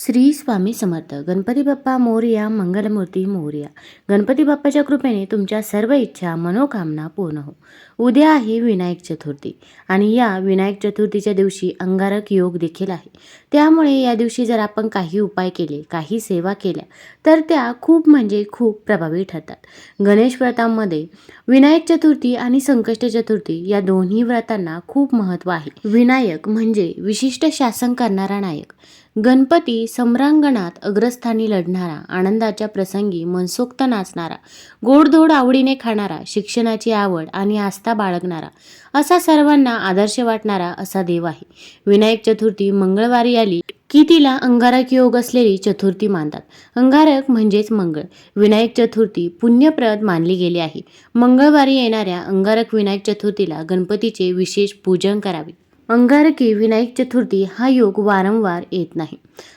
श्री स्वामी समर्थ. गणपती बाप्पा मोरया मंगलमूर्ती मोरया. गणपती बाप्पाच्या कृपेने तुमच्या सर्व इच्छा मनोकामना पूर्ण हो. उद्या आहे विनायक चतुर्थी आणि या विनायक चतुर्थीच्या दिवशी अंगारक योग देखील आहे. त्यामुळे या दिवशी जर आपण काही उपाय केले काही सेवा केल्या तर त्या खूप म्हणजे खूप प्रभावी ठरतात. गणेश व्रतामध्ये विनायक चतुर्थी आणि संकष्ट चतुर्थी या दोन्ही व्रतांना खूप महत्त्व आहे. विनायक म्हणजे विशिष्ट शासन करणारा नायक. गणपती सम्रांगणात अग्रस्थानी लढणारा आनंदाच्या प्रसंगी मनसोक्त नाचणारा गोडधोड आवडीने खाणारा शिक्षणाची आवड आणि आस्था बाळगणारा असा सर्वांना आदर्श वाटणारा असा देव आहे. विनायक चतुर्थी मंगळवारी आली की तिला अंगारक योग असलेली चतुर्थी मानतात. अंगारक म्हणजेच मंगळ. विनायक चतुर्थी पुण्यप्रद मानली गेली आहे. मंगळवारी येणाऱ्या अंगारक विनायक चतुर्थीला गणपतीचे विशेष पूजन करावे. अंगारकी विनायक चतुर्थी हा योग वारंवार येत नाही.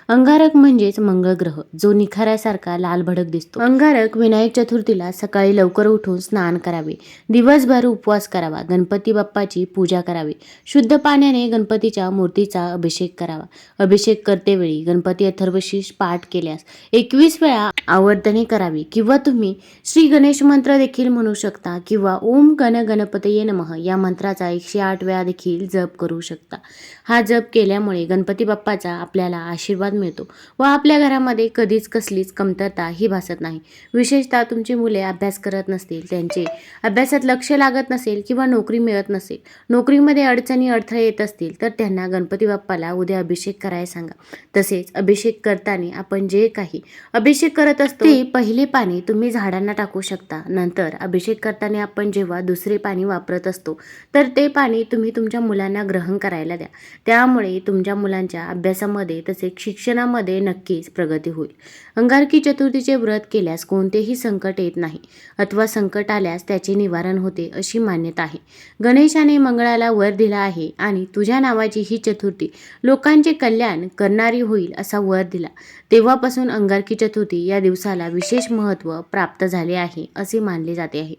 अंगारक म्हणजेच मंगळ ग्रह जो निखाऱ्यासारखा लाल भडक दिसतो. अंगारक विनायक चतुर्थीला सकाळी लवकर उठून स्नान करावे. दिवसभर उपवास करावा. गणपती बाप्पाची पूजा करावी. शुद्ध पाण्याने गणपतीच्या मूर्तीचा अभिषेक करावा. अभिषेक करतेवेळी गणपती अथर्वशीष पाठ केल्यास एकवीस वेळा आवर्तने करावी. किंवा तुम्ही श्री गणेश मंत्र देखील म्हणू शकता किंवा ओम गण गणपतये नमः या मंत्राचा एकशे आठ वेळा देखील जप करू शकता. हा जप केल्यामुळे गणपती बाप्पाचा आपल्याला आशीर्वाद मिळतो व आपल्या घरामध्ये कधीच कसलीच कमतरता ही भासत नाही. विशेषतः तुमची मुले अभ्यास करत नसतील त्यांचे अभ्यासात लक्ष लागत नसेल किंवा नोकरी मिळत नसेल नोकरीमध्ये अडचणी अडथळे येत असतील तर त्यांना गणपती बाप्पाला उद्या अभिषेक करायला सांगा. तसेच अभिषेक करताना आपण जे काही अभिषेक करत असतो ते पहिले पाणी तुम्ही झाडांना टाकू शकता. नंतर अभिषेक करताना आपण जेव्हा दुसरे पाणी वापरत असतो तर ते पाणी तुम्ही तुमच्या मुलांना ग्रहण करायला द्या. त्यामुळे तुमच्या मुलांच्या अभ्यासामध्ये तसेच शिक्षणामध्ये नक्कीच प्रगती होईल. अंगारकी चतुर्थीचे व्रत केल्यास कोणतेही संकट येत नाही. अथवा संकट आल्यास त्याचे निवारण होते अशी मान्यता आहे. गणेशाने मंगळाला वर दिला आहे आणि तुझ्या नावाची ही चतुर्थी लोकांचे कल्याण करणारी होईल असा वर दिला. तेव्हापासून अंगारकी चतुर्थी या दिवसाला विशेष महत्त्व प्राप्त झाले आहे असे मानले जाते आहे.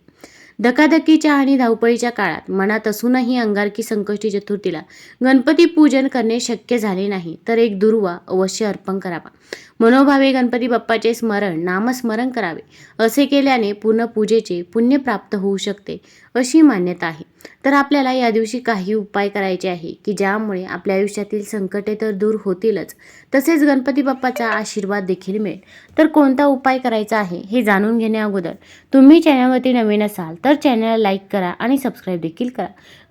धकाधकीच्या आणि धावपळीच्या काळात मनात असूनही अंगारकी संकष्टी चतुर्थीला गणपती पूजन करणे शक्य झाले नाही तर एक दुर्वा अवश्य अर्पण करावा. मनोभावे गणपती बाप्पाचे स्मरण नामस्मरण करावे. असे केल्याने पूर्ण पूजेचे पुण्य प्राप्त होऊ शकते अशी मान्यता आहे. तर आपल्याला या दिवशी काही उपाय करायचे आहे की ज्यामुळे आपल्या आयुष्यातील संकटे तर दूर होतीलच तसेच गणपती बाप्पाचा आशीर्वाद देखील मिळेल. तर कोणता उपाय करायचा आहे हे जाणून घेण्या अगोदर तुम्ही चॅनलवरती नवीन असाल तर चॅनलला लाईक करा आणि सबस्क्राईब देखील करा.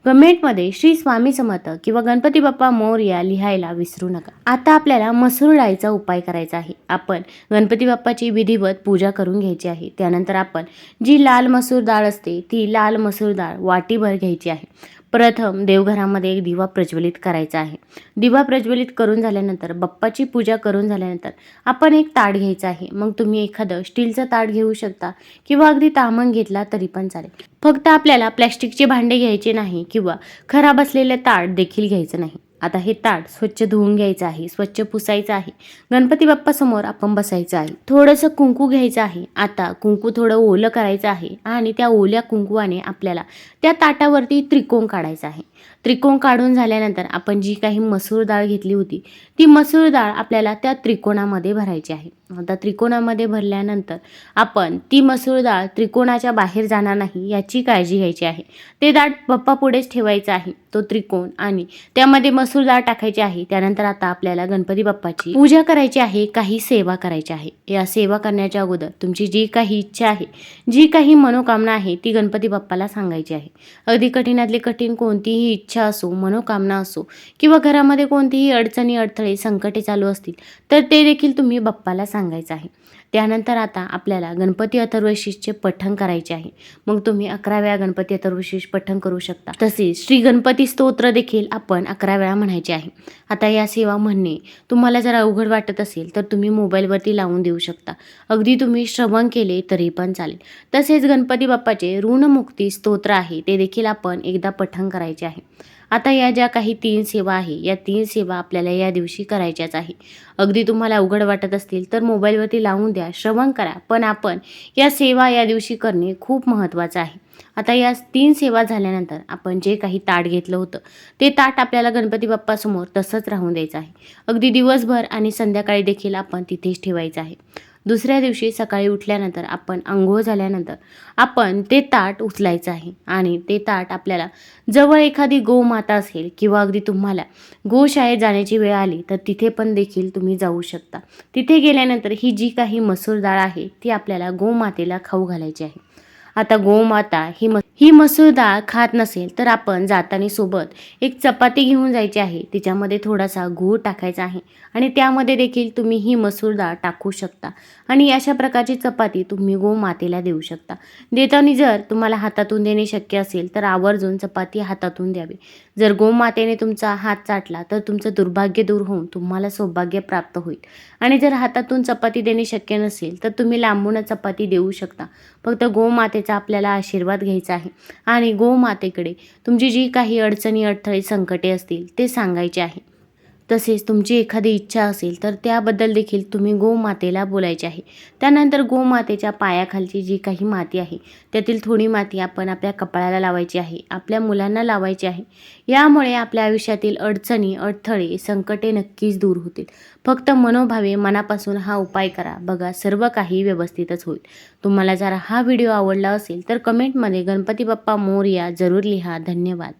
कमेंटमध्ये श्री स्वामी समर्थ किंवा गणपती बाप्पा मोर्या लिहायला विसरू नका. आता आपल्याला मसूर डाळीचा उपाय करायचा आहे. आपण गणपती बाप्पाची विधिवत पूजा करून घ्यायची आहे. त्यानंतर आपण जी लाल मसूर डाळ असते ती लाल मसूर डाळ वाटीभर घ्यायची आहे. प्रथम देवघरामध्ये एक दिवा प्रज्वलित करायचा आहे. दिवा प्रज्वलित करून झाल्यानंतर बाप्पाची पूजा करून झाल्यानंतर आपण एक ताट घ्यायचं आहे. मग तुम्ही एखादं स्टीलचं ताट घेऊ शकता किंवा अगदी तामण घेतला तरी पण चालेल. फक्त आपल्याला प्लॅस्टिकचे भांडे घ्यायचे नाही किंवा खराब असलेले ताट देखील घ्यायचं नाही. आता हे ताट स्वच्छ धुवून घ्यायचं आहे स्वच्छ पुसायचं आहे. गणपती बाप्पासमोर आपण बसायचं आहे. थोडंसं कुंकू घ्यायचं आहे. आता कुंकू थोडं ओलं करायचं आहे आणि त्या ओल्या कुंकुवाने आपल्याला त्या ताटावरती त्रिकोण काढायचा आहे. त्रिकोण काढून झाल्यानंतर आपण जी काही मसूर डाळ घेतली होती ती मसूर डाळ आपल्याला त्या त्रिकोणामध्ये भरायची आहे. आता त्रिकोणामध्ये भरल्यानंतर आपण ती मसूर डाळ त्रिकोणाच्या बाहेर जाणार नाही याची काळजी घ्यायची आहे. ते दाट बाप्पा पुढेच ठेवायचं आहे तो त्रिकोण आणि त्यामध्ये मसूर डाळ टाकायची आहे. त्यानंतर आता आपल्याला गणपती बाप्पाची पूजा करायची आहे काही सेवा करायची आहे. या सेवा करण्याच्या अगोदर तुमची जी काही इच्छा आहे जी काही मनोकामना आहे ती गणपती बाप्पाला सांगायची आहे. अगदी कठीणातली कठीण कोणतीही इच्छा असो मनोकामना असो किंवा घरामध्ये कोणतीही अडचणी अडथळे संकटे चालू असतील तर ते देखील तुम्ही बाप्पाला सांगायचं आहे. त्यानंतर आता आपल्याला गणपती अथर्वशीषचे पठण करायचे आहे. मग तुम्ही अकरा वेळा गणपती अथर्वशीष पठण करू शकता. तसेच श्री गणपती स्तोत्र देखील आपण अकरा वेळा म्हणायचे आहे. आता या सेवा म्हणणे तुम्हाला जर अवघड वाटत असेल तर तुम्ही मोबाईलवरती लावून देऊ शकता. अगदी तुम्ही श्रवण केले तरी पण चालेल. तसेच गणपती बाप्पाचे ऋणमुक्ती स्तोत्र आहे ते देखील आपण एकदा पठण करायचे आहे. आता या ज्या काही तीन सेवा आहे या तीन सेवा आपल्याला या दिवशी करायच्याच आहे. अगदी तुम्हाला अवघड वाटत असतील तर मोबाईलवरती लावून द्या श्रवण करा. पण आपण या सेवा या दिवशी करणे खूप महत्त्वाचं आहे. आता या तीन सेवा झाल्यानंतर आपण जे काही ताट घेतलं होतं ते ताट आपल्याला गणपती बाप्पासमोर तसंच राहून द्यायचं आहे. अगदी दिवसभर आणि संध्याकाळी देखील आपण तिथेच ठेवायचं आहे. दुसऱ्या दिवशी सकाळी उठल्यानंतर आपण आंघोळ झाल्यानंतर आपण ते ताट उचलायचं आहे. आणि ते ताट आपल्याला जवळ एखादी गोमाता असेल किंवा अगदी तुम्हाला गोशाळेत जाण्याची वेळ आली तर तिथे पण देखील तुम्ही जाऊ शकता. तिथे गेल्यानंतर ही जी काही मसूर डाळ आहे ती आपल्याला गोमातेला खाऊ घालायची आहे. आता गोमाता ही म ही मसूर डाळ खात नसेल तर आपण जाताना सोबत एक चपाती घेऊन जायची आहे. तिच्यामध्ये थोडासा गूळ टाकायचा आहे आणि त्यामध्ये देखील तुम्ही ही मसूर डाळ टाकू शकता आणि अशा प्रकारची चपाती तुम्ही गोमातेला देऊ शकता. देताना जर तुम्हाला हातातून देणे शक्य असेल तर आवर्जून चपाती हातातून द्यावी. जर गोमातेने तुमचा हात चाटला तर तुमचं दुर्भाग्य दूर होऊन तुम्हाला सौभाग्य प्राप्त होईल. आणि जर हातातून चपाती देणे शक्य नसेल तर तुम्ही लांबूनच चपाती देऊ शकता. फक्त गोमाते गोमातेचा आपल्याला आशीर्वाद घ्यायचा आहे. आणि गोमातेकडे तुमची जी काही अडचणी अडथळे संकटे असतील ते सांगायचे आहे. तसेच तुमची एखादी इच्छा असेल तर त्याबद्दल देखील तुम्ही गोमातेला बोलायचे आहे. त्यानंतर गोमातेच्या पायाखालची जी काही माती आहे त्यातील थोडी माती आपण आपल्या कपाळाला लावायची आहे आपल्या मुलांना लावायची आहे. यामुळे आपल्या आयुष्यातील अडचणी अडथळे संकटे नक्कीच दूर होतील. फक्त मनोभावे मनापासून हा उपाय करा. बघा सर्व काही व्यवस्थितच होईल. तुम्हाला जर हा व्हिडिओ आवडला असेल तर कमेंटमध्ये गणपती बाप्पा मोरया जरूर लिहा. धन्यवाद.